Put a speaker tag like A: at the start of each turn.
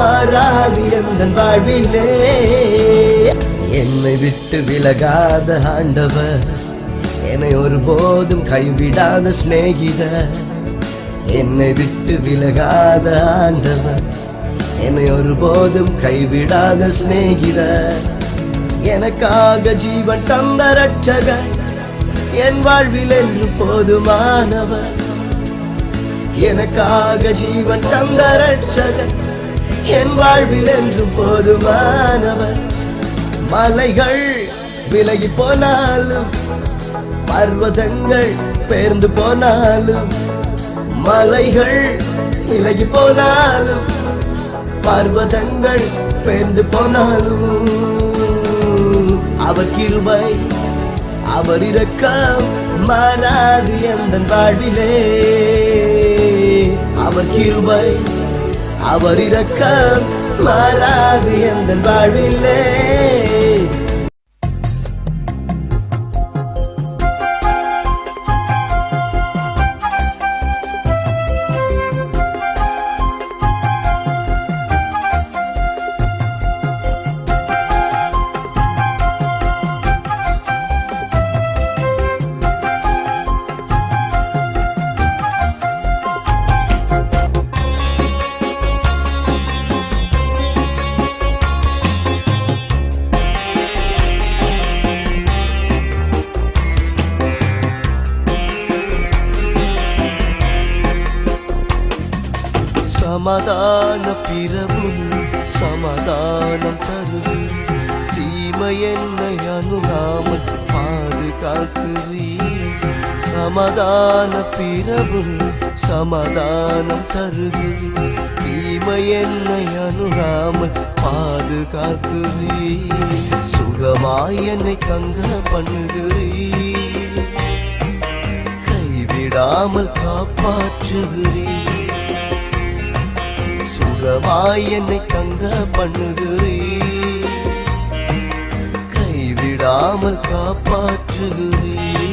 A: மாறாது எந்த வாழ்விலே. என்னை விட்டு விலகாத ஆண்டவர் என்னை ஒருபோதும் கைவிடாத சிநேகித என்னை விட்டு விலகாத ஆண்டவர் என்னை ஒருபோதும் கைவிடாத சிநேகித எனக்காக ஜீவன் தந்த ரட்சகர் என் வாழ்வில் என்று போதுமானவர். எனக்காக ஜீவன் தந்த ரட்சகர் என் வாழ்வில் என்றும் போதுமானவர். மலைகள் விலகி போனாலும் பர்வதங்கள் பெயர்ந்து போனாலும் மலைகள் விலகி போனாலும் பர்வதங்கள் பெயர்ந்து போனாலும். அவர் கிருபை அவர் இரக்கம் மாறாது எந்த வாழ்விலே. அவர் கிருபை அவர் இறக்கம் மாறாது எந்த வாழ்வில்லை சமாதான பிரபுனி சமாதானம் தருவி. தீமை என்னை அணுகாமல் பாதுகாக்கிறீ. சமாதான பிரபுனி சமாதானம் தருவி. தீமை என்னை அணுகாமல் பாதுகாக்கிறீ. சுகமாய் என்னை தங்க பண்ணுகிறீ. கைவிடாமல் காப்பாற்றுகிறீ. சுகமாய் என்னை தங்க பண்ணுகிறீ? கைவிடாமல் காப்பாற்றுகிறீ?